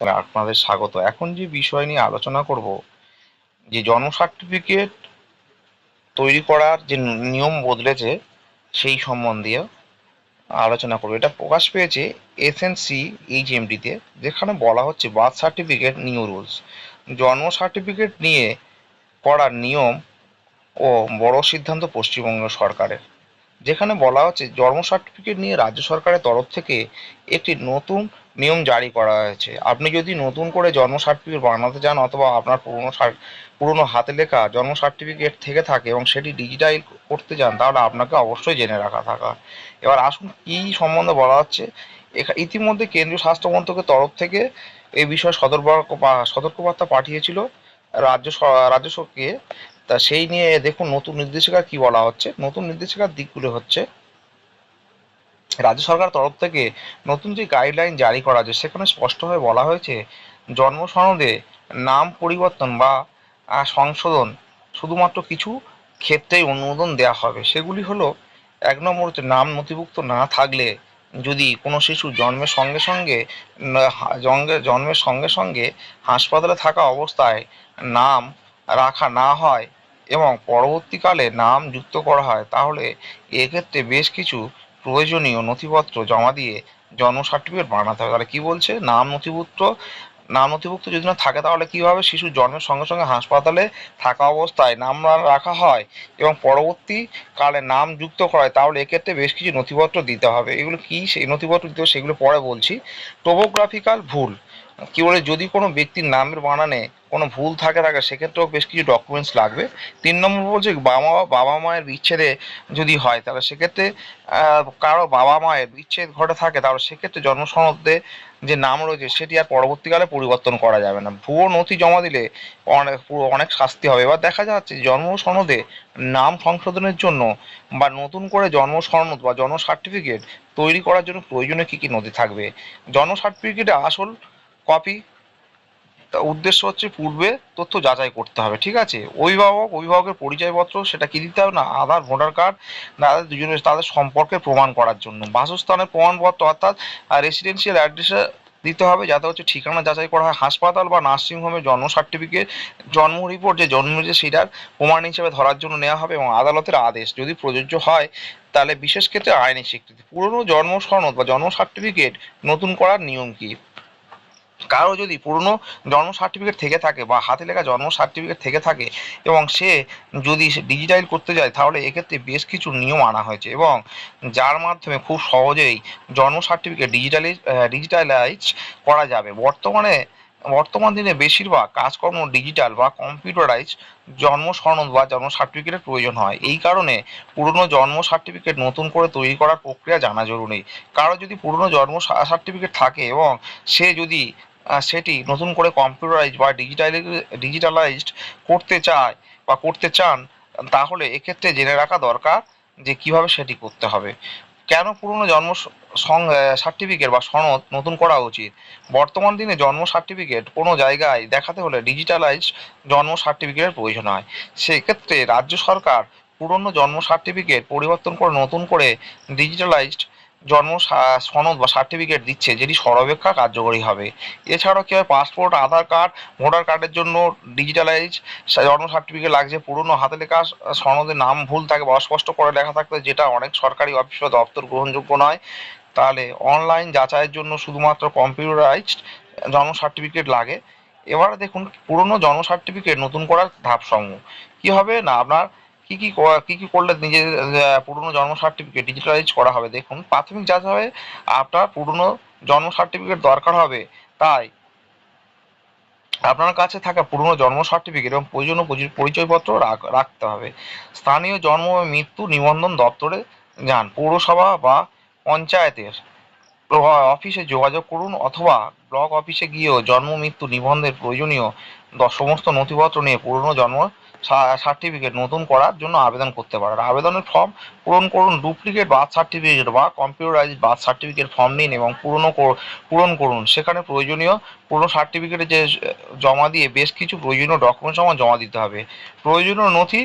আপনাদের স্বাগত। এখন যে বিষয় নিয়ে আলোচনা করব, যে জন্ম সার্টিফিকেট তৈরি করার যে নিয়ম বদলেছে, সেই সম্বন্ধে আলোচনা করব। এটা প্রকাশ পেয়েছে এস এন সি এসএনসি এইচএমডিতে যেখানে বলা হচ্ছে বার্থ সার্টিফিকেট, নিউ রুলস। জন্ম সার্টিফিকেট নিয়ে করার নিয়ম ও বড় সিদ্ধান্ত পশ্চিমবঙ্গ সরকারের। যেখানে বলা হচ্ছে জন্ম সার্টিফিকেট নিয়ে রাজ্য সরকারের তরফ থেকে একটি নতুন নিয়ম জারি করা হয়েছে। আপনি যদি নতুন করে জন্ম সার্টিফিকেট বানাতে চান অথবা আপনার পুরনো পুরনো হাতে লেখা জন্ম সার্টিফিকেট থেকে থাকে এবং সেটি ডিজিটাইল করতে চান, তাহলে আপনাকে অবশ্যই জেনে রাখা থাকা। এবার আসুন কী সম্বন্ধে বলা হচ্ছে। ইতিমধ্যে কেন্দ্রীয় স্বাস্থ্য মন্ত্রকের তরফ থেকে এই বিষয়ে সতর্ক, সতর্কবার্তা পাঠিয়েছিল রাজ্য রাজ্যকে তা সেই নিয়ে দেখুন, নতুন নির্দেশিকা কি বলা হচ্ছে? নতুন নির্দেশিকার দিকগুলো হচ্ছে, রাজ্য সরকার তরফ থেকে নতুন যে গাইডলাইন জারি করা হয়েছে সেখানে স্পষ্টভাবে বলা হয়েছে, জন্ম সনদে নাম পরিবর্তন বা সংশোধন শুধুমাত্র কিছু ক্ষেত্রেই অনুমোদন দেওয়া হবে। সেগুলি হলো, এক নম্বর হচ্ছে নাম নথিভুক্ত না থাকলে যদি কোনো শিশু জন্মের সঙ্গে সঙ্গে জন্মের সঙ্গে সঙ্গে হাসপাতালে থাকা অবস্থায় নাম রাখা না হয় এবং পরবর্তীকালে নাম যুক্ত করা হয়, তাহলে এক্ষেত্রে বেশ কিছু প্রয়োজনীয় নথিপত্র জমা দিয়ে জন্ম সার্টিফিকেট বানাতে হবে। তাহলে কী বলছে? নাম নথিভুক্ত নাম নথিভুক্ত যদি না থাকে, তাহলে কী হবে শিশু জন্মের সঙ্গে সঙ্গে হাসপাতালে থাকা অবস্থায় নাম রাখা হয় এবং পরবর্তীকালে নাম যুক্ত করা হয়, তাহলে এক্ষেত্রে বেশ কিছু নথিপত্র দিতে হবে। এগুলো কী সেই নথিপত্র দিতে হবে সেগুলো পরে বলছি। টোপোগ্রাফিক্যাল ভুল। কী বলে, যদি কোনো ব্যক্তির নামের বানানে কোনো ভুল থাকে থাকে সেক্ষেত্রেও বেশ কিছু ডকুমেন্টস লাগবে। তিন নম্বর বলছে বাবা বাবা মায়ের বিচ্ছেদে যদি হয়, তাহলে সেক্ষেত্রে কারও বাবা মায়ের বিচ্ছেদ ঘটে থাকে, তাহলে সেক্ষেত্রে জন্ম সনদে যে নাম রয়েছে, সেটি আর পরবর্তীকালে পরিবর্তন করা যাবে না। ভুয়ো নথি জমা দিলে অনেক অনেক শাস্তি হবে। এবার দেখা যাচ্ছে জন্ম সনদে নাম সংশোধনের জন্য বা নতুন করে জন্ম সনদ বা জন্ম সার্টিফিকেট তৈরি করার জন্য প্রয়োজনীয় কী কী নথি থাকবে? জন্ম সার্টিফিকেটে আসল কপি তা উদ্দেশ্য হচ্ছে পূর্বে তথ্য যাচাই করতে হবে, ঠিক আছে? অভিভাবক, অভিভাবকের পরিচয়পত্র, সেটা কি দিতে হবে? না, আধার, ভোটার কার্ড তাদের দুজনের, তাদের সম্পর্কে প্রমাণ করার জন্য। বাসস্থানের প্রমাণপত্র, অর্থাৎ রেসিডেন্সিয়াল অ্যাড্রেসে দিতে হবে, যাতে হচ্ছে ঠিকানা যাচাই করা হয়। হাসপাতাল বা নার্সিংহোমে জন্ম সার্টিফিকেট জন্ম রিপোর্ট যে জন্ম যে সেটার প্রমাণ হিসেবে ধরার জন্য নেওয়া হবে এবং আদালতের আদেশ। যদি প্রযোজ্য হয়, তাহলে বিশেষ ক্ষেত্রে আইনি স্বীকৃতি। পুরনো জন্ম সনদ বা জন্ম সার্টিফিকেট নতুন করার নিয়ম কী? কারও যদি পুরনো জন্ম সার্টিফিকেট থেকে থাকে বা হাতে লেখা জন্ম সার্টিফিকেট থেকে থাকে এবং সে যদি ডিজিটাইল করতে যায়, তাহলে এক্ষেত্রে বেশ কিছু নিয়ম আনা হয়েছে এবং যার মাধ্যমে খুব সহজেই জন্ম সার্টিফিকেট ডিজিটালি ডিজিটালাইজ করা যাবে। বর্তমানে, বর্তমান দিনে বেশিরভাগ কাজকর্ম ডিজিটাল বা কম্পিউটারাইজ জন্ম সনদ বা জন্ম সার্টিফিকেটের প্রয়োজন হয়। এই কারণে পুরনো জন্ম সার্টিফিকেট নতুন করে তৈরি করার প্রক্রিয়া জানা জরুরি। কারও যদি পুরনো জন্ম সার্টিফিকেট থাকে এবং সে যদি সেটি নতুন করে কম্পিউটারাইজ বা ডিজিটালি ডিজিটালাইজড করতে চায় বা করতে চান, তাহলে এক্ষেত্রে জেনে রাখা দরকার যে কীভাবে সেটি করতে হবে। কেন পুরনো জন্ম সার্টিফিকেট বা সনদ নতুন করা উচিত? বর্তমান দিনে জন্ম সার্টিফিকেট কোনো জায়গায় দেখাতে হলে ডিজিটালাইজ জন্ম সার্টিফিকেটের প্রয়োজন হয়। সেক্ষেত্রে রাজ্য সরকার পুরনো জন্ম সার্টিফিকেট পরিবর্তন করে নতুন করে ডিজিটালাইজড জন্ম সনদ বা সার্টিফিকেট দিচ্ছে যেটি সর্বাপেক্ষা কার্যকরী হবে। এছাড়াও কী হয় পাসপোর্ট আধার কার্ড ভোটার কার্ডের জন্য ডিজিটালাইজ জন্ম সার্টিফিকেট লাগছে, পুরনো হাতে লেখা সনদের নাম ভুল থাকে বা অস্পষ্ট করে লেখা থাকতে যেটা অনেক সরকারি অফিস বা দপ্তর গ্রহণযোগ্য নয়, তাহলে অনলাইন যাচাইয়ের জন্য শুধুমাত্র কম্পিউটারাইজড জন্ম সার্টিফিকেট লাগে। এবার দেখুন, পুরনো জন্ম সার্টিফিকেট নতুন করার ধাপসমূহ। কী হবে না, আপনার কি কি কি কি করলে নিজের পুরনো জন্ম সার্টিফিকেট ডিজিটালাইজ করা হবে? দেখুন, প্রাথমিক যা হবে, আপনার পুরনো জন্ম সার্টিফিকেট দরকার হবে। তাই আপনার কাছে থাকা পুরনো জন্ম সার্টিফিকেট এবং প্রয়োজনীয় পরিচয়পত্র রাখতে হবে। স্থানীয় জন্ম ও মৃত্যু নিবন্ধন দপ্তরে যান, পৌরসভা বা পঞ্চায়েতের অফিসে যোগাযোগ করুন অথবা ব্লক অফিসে গিয়েও জন্ম, মৃত্যু নিবন্ধের প্রয়োজনীয় সমস্ত নথিপত্র নিয়ে পুরনো জন্ম সার্টিফিকেট নতুন করার জন্য আবেদন করতে পারেন। আবেদনের ফর্ম পূরণ করুন ডুপ্লিকেট বার্থ সার্টিফিকেট বা কম্পিউটারাইজ বার্থ সার্টিফিকেট ফর্ম নিন এবং পুরনো পূরণ করুন। সেখানে প্রয়োজনীয় পুরনো সার্টিফিকেটে যে, জমা দিয়ে বেশ কিছু প্রয়োজনীয় ডকুমেন্টস আমার জমা দিতে হবে। প্রয়োজনীয় নথি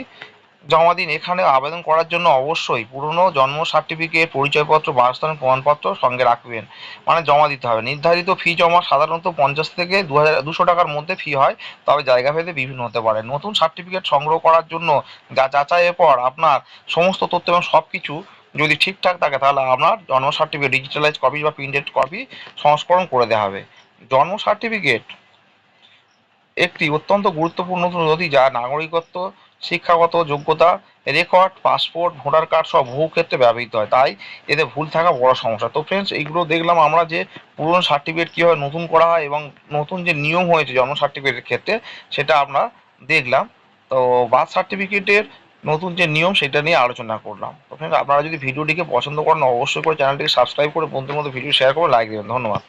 জমা দিন। এখানে আবেদন করার জন্য অবশ্যই পুরনো জন্ম সার্টিফিকেট পরিচয়পত্র বাসস্থানের প্রমাণপত্র সঙ্গে রাখবেন। মানে জমা দিতে হবে। নির্ধারিত ফি জমা সাধারণত পঞ্চাশ থেকে দু হাজার, দুশো টাকার মধ্যে ফি হয়, তবে জায়গা ভেদে বিভিন্ন হতে পারে। নতুন সার্টিফিকেট সংগ্রহ করার জন্য যা যাচাইয়ের পর আপনার সমস্ত তথ্য এবং সব কিছু যদি ঠিকঠাক থাকে, তাহলে আপনার জন্ম সার্টিফিকেট ডিজিটালাইজ কপি বা প্রিন্টেড কপি সংস্করণ করে দেওয়া হবে। জন্ম সার্টিফিকেট একটি অত্যন্ত গুরুত্বপূর্ণ নথি যা নাগরিকত্ব শিক্ষাগত যোগ্যতা রেকর্ড পাসপোর্ট ভোটার কার্ড সব বহু ক্ষেত্রে ব্যবহৃত হয়। তাই এতে ভুল থাকা বড় সমস্যা। তো ফ্রেন্ডস এইগুলো দেখলাম আমরা যে পুরনো সার্টিফিকেট কীভাবে নতুন করা হয় এবং নতুন যে নিয়ম হয়েছে জন্ম সার্টিফিকেটের ক্ষেত্রে, সেটা আমরা দেখলাম। তো বার্থ সার্টিফিকেটের নতুন যে নিয়ম, সেটা নিয়ে আলোচনা করলাম। তো ফ্রেন্ডস আপনারা যদি ভিডিওটিকে পছন্দ করেন, অবশ্যই করে চ্যানেলটিকে সাবস্ক্রাইব করে বন্ধুদের মধ্যে ভিডিও শেয়ার করে লাইক দেবেন। ধন্যবাদ।